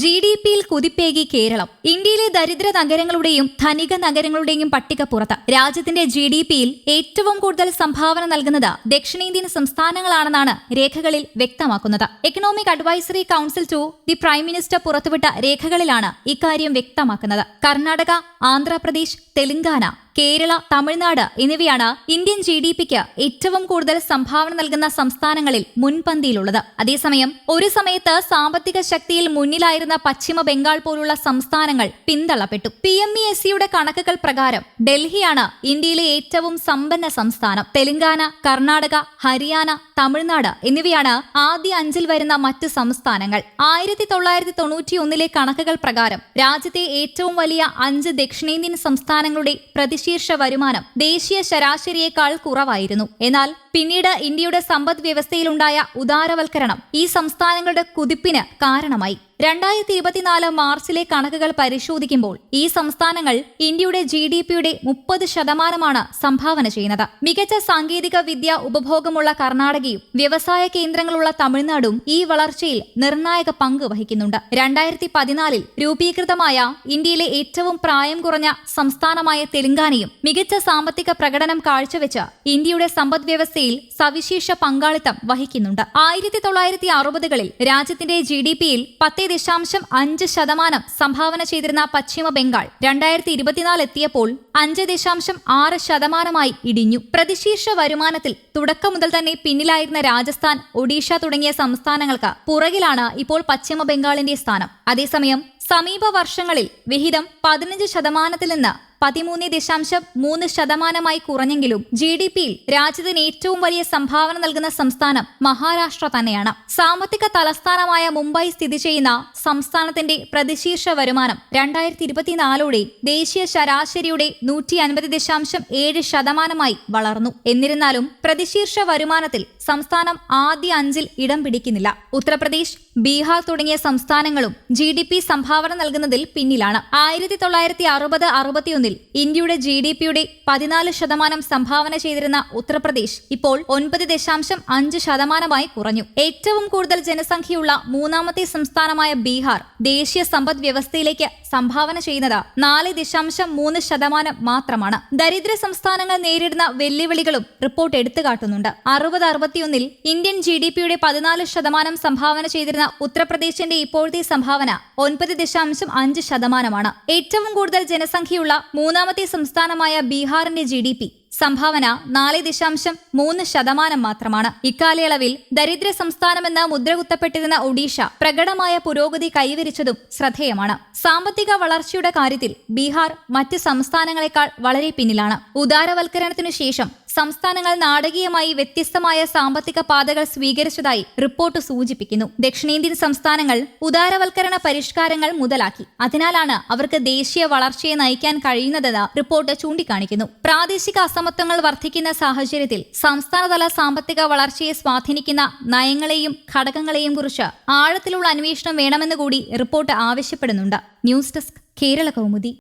G D പിയിൽ കുതിപ്പേകി കേരളം. ഇന്ത്യയിലെ ദരിദ്ര നഗരങ്ങളുടെയും ധനിക നഗരങ്ങളുടെയും പട്ടിക പുറത്ത്. രാജ്യത്തിന്റെ ജി ഡി പിയിൽ ഏറ്റവും കൂടുതൽ സംഭാവന നൽകുന്നത് ദക്ഷിണേന്ത്യൻ സംസ്ഥാനങ്ങളാണെന്നാണ് രേഖകളിൽ വ്യക്തമാക്കുന്നത്. Economic advisory council to the prime minister പുറത്തുവിട്ട രേഖകളിലാണ് ഇക്കാര്യം വ്യക്തമാക്കുന്നത്. കർണാടക ആന്ധ്രാപ്രദേശ് തെലങ്കാന കേരള തമിഴ്നാട് എന്നിവയാണ് ഇന്ത്യൻ ജി ഡി പിക്ക് ഏറ്റവും കൂടുതൽ സംഭാവന നൽകുന്ന സംസ്ഥാനങ്ങളിൽ മുൻപന്തിയിലുള്ളത്. അതേസമയം ഒരു സമയത്ത് സാമ്പത്തിക ശക്തിയിൽ മുന്നിലായിരുന്ന പശ്ചിമ ബംഗാൾ പോലുള്ള സംസ്ഥാനങ്ങൾ പിന്തള്ളപ്പെട്ടു. പി എം ഇ എസ് സിയുടെ കണക്കുകൾ പ്രകാരം ഡൽഹിയാണ് ഇന്ത്യയിലെ ഏറ്റവും സമ്പന്ന സംസ്ഥാനം. തെലങ്കാന കർണാടക ഹരിയാന തമിഴ്നാട് എന്നിവയാണ് ആദ്യ അഞ്ചിൽ വരുന്ന മറ്റ് സംസ്ഥാനങ്ങൾ. ആയിരത്തി തൊള്ളായിരത്തി തൊണ്ണൂറ്റി ഒന്നിലെ കണക്കുകൾ പ്രകാരം രാജ്യത്തെ ഏറ്റവും വലിയ അഞ്ച് ദക്ഷിണേന്ത്യൻ സംസ്ഥാനങ്ങളുടെ പ്രതിശീർഷ വരുമാനം ദേശീയ ശരാശരിയേക്കാൾ കുറവായിരുന്നു. എന്നാൽ പിന്നീട് ഇന്ത്യയുടെ സമ്പദ് വ്യവസ്ഥയിലുണ്ടായ ഉദാരവൽക്കരണം ഈ സംസ്ഥാനങ്ങളുടെ കുതിപ്പിന് കാരണമായി. രണ്ടായിരത്തി ഇരുപത്തിനാല് മാർച്ചിലെ കണക്കുകൾ പരിശോധിക്കുമ്പോൾ ഈ സംസ്ഥാനങ്ങൾ ഇന്ത്യയുടെ ജി ഡി പിയുടെ മുപ്പത് ശതമാനമാണ് സംഭാവന ചെയ്യുന്നത്. മികച്ച സാങ്കേതിക വിദ്യ ഉപഭോഗമുള്ള കർണാടകയും വ്യവസായ കേന്ദ്രങ്ങളുള്ള തമിഴ്നാടും ഈ വളർച്ചയിൽ നിർണായക പങ്ക് വഹിക്കുന്നുണ്ട്. രണ്ടായിരത്തി പതിനാലിൽ രൂപീകൃതമായ ഇന്ത്യയിലെ ഏറ്റവും പ്രായം കുറഞ്ഞ സംസ്ഥാനമായ തെലങ്കാനയും മികച്ച സാമ്പത്തിക പ്രകടനം കാഴ്ചവെച്ച് ഇന്ത്യയുടെ സമ്പദ് വ്യവസ്ഥയിൽ സവിശേഷ പങ്കാളിത്തം വഹിക്കുന്നുണ്ട്. ആയിരത്തി തൊള്ളായിരത്തി അറുപതുകളിൽ രാജ്യത്തിന്റെ ജി ഡി പിയിൽ പത്ത് ദശാംശം അഞ്ച് ശതമാനം സംഭാവന ചെയ്തിരുന്ന പശ്ചിമ ബംഗാൾ രണ്ടായിരത്തി ഇരുപത്തിനാല് എത്തിയപ്പോൾ അഞ്ച് ദശാംശം ആറ് ശതമാനമായി ഇടിഞ്ഞു. പ്രതിശീർഷ വരുമാനത്തിൽ തുടക്കം മുതൽ തന്നെ പിന്നിലായിരുന്ന രാജസ്ഥാൻ ഒഡീഷ തുടങ്ങിയ സംസ്ഥാനങ്ങൾക്ക് പുറകിലാണ് ഇപ്പോൾ പശ്ചിമ ബംഗാളിന്റെ സ്ഥാനം. അതേസമയം സമീപ വർഷങ്ങളിൽ വിഹിതം പതിനഞ്ച് ശതമാനത്തിൽ നിന്ന് പതിമൂന്ന് ദശാംശം മൂന്ന് ശതമാനമായി കുറഞ്ഞെങ്കിലും ജി ഡി പിയിൽ രാജ്യത്തിന് ഏറ്റവും വലിയ സംഭാവന നൽകുന്ന സംസ്ഥാനം മഹാരാഷ്ട്ര തന്നെയാണ്. സാമ്പത്തിക തലസ്ഥാനമായ മുംബൈ സ്ഥിതി ചെയ്യുന്ന സംസ്ഥാനത്തിന്റെ പ്രതിശീർഷ വരുമാനം രണ്ടായിരത്തി ഇരുപത്തിനാലോടെ ദേശീയ ശരാശരിയുടെ നൂറ്റി അൻപത് ദശാംശം ഏഴ് ശതമാനമായി വളർന്നു. എന്നിരുന്നാലും പ്രതിശീർഷ വരുമാനത്തിൽ സംസ്ഥാനം ആദ്യ അഞ്ചിൽ ഇടം പിടിക്കുന്നില്ല. ഉത്തർപ്രദേശ് ബീഹാർ തുടങ്ങിയ സംസ്ഥാനങ്ങളും ജി ഡി പി സംഭാവന നൽകുന്നതിൽ പിന്നിലാണ്. ആയിരത്തി തൊള്ളായിരത്തി അറുപത് അറുപത്തിയൊന്നിൽ ഇന്ത്യയുടെ ജി ഡി പിയുടെ പതിനാല് ശതമാനം സംഭാവന ചെയ്തിരുന്ന ഉത്തർപ്രദേശ് ഇപ്പോൾ ഒൻപത് ദശാംശം അഞ്ച് ശതമാനമായി കുറഞ്ഞു. ഏറ്റവും കൂടുതൽ ജനസംഖ്യയുള്ള മൂന്നാമത്തെ സംസ്ഥാനമായ ബീഹാർ ദേശീയ സമ്പദ് വ്യവസ്ഥയിലേക്ക് സംഭാവന ചെയ്യുന്നത് നാല് ദശാംശം മൂന്ന് ശതമാനം മാത്രമാണ്. ദരിദ്ര സംസ്ഥാനങ്ങൾ നേരിടുന്ന വെല്ലുവിളികളും റിപ്പോർട്ട് എടുത്തുകാട്ടുന്നുണ്ട്. അറുപത് അറുപത്തിയൊന്നിൽ ഇന്ത്യൻ ജി ഡി പിയുടെ പതിനാല് ശതമാനം സംഭാവന ചെയ്തിരുന്ന ഉത്തർപ്രദേശിന്റെ ഇപ്പോഴത്തെ സംഭാവന ഒൻപത് ദശാംശം അഞ്ച് ശതമാനമാണ്. ഏറ്റവും കൂടുതൽ ജനസംഖ്യയുള്ള മൂന്നാമത്തെ സംസ്ഥാനമായ ബീഹാറിന്റെ ജി സംഭാവന നാല് ദശാംശം മൂന്ന് ശതമാനം മാത്രമാണ്. ഇക്കാലയളവിൽ ദരിദ്ര സംസ്ഥാനമെന്ന് മുദ്രകുത്തപ്പെട്ടിരുന്ന ഒഡീഷ പ്രകടമായ പുരോഗതി കൈവരിച്ചതും ശ്രദ്ധേയമാണ്. സാമ്പത്തിക വളർച്ചയുടെ കാര്യത്തിൽ ബീഹാർ മറ്റ് സംസ്ഥാനങ്ങളെക്കാൾ വളരെ പിന്നിലാണ്. ഉദാരവൽക്കരണത്തിനു ശേഷം സംസ്ഥാനങ്ങൾ നാടകീയമായി വ്യത്യസ്തമായ സാമ്പത്തിക പാതകൾ സ്വീകരിച്ചതായി റിപ്പോർട്ട് സൂചിപ്പിക്കുന്നു. ദക്ഷിണേന്ത്യൻ സംസ്ഥാനങ്ങൾ ഉദാരവൽക്കരണ പരിഷ്കാരങ്ങൾ മുതലാക്കി. അതിനാലാണ് അവർക്ക് ദേശീയ വളർച്ചയെ നയിക്കാൻ കഴിയുന്നതെന്ന് റിപ്പോർട്ട് ചൂണ്ടിക്കാണിക്കുന്നു. പ്രാദേശിക അസമത്വങ്ങൾ വർദ്ധിക്കുന്ന സാഹചര്യത്തിൽ സംസ്ഥാനതല സാമ്പത്തിക വളർച്ചയെ സ്വാധീനിക്കുന്ന നയങ്ങളെയും ഘടകങ്ങളെയും കുറിച്ച് ആഴത്തിലുള്ള അന്വേഷണം വേണമെന്ന് കൂടി റിപ്പോർട്ട് ആവശ്യപ്പെടുന്നുണ്ട്. News desk Kerala Kaumudi.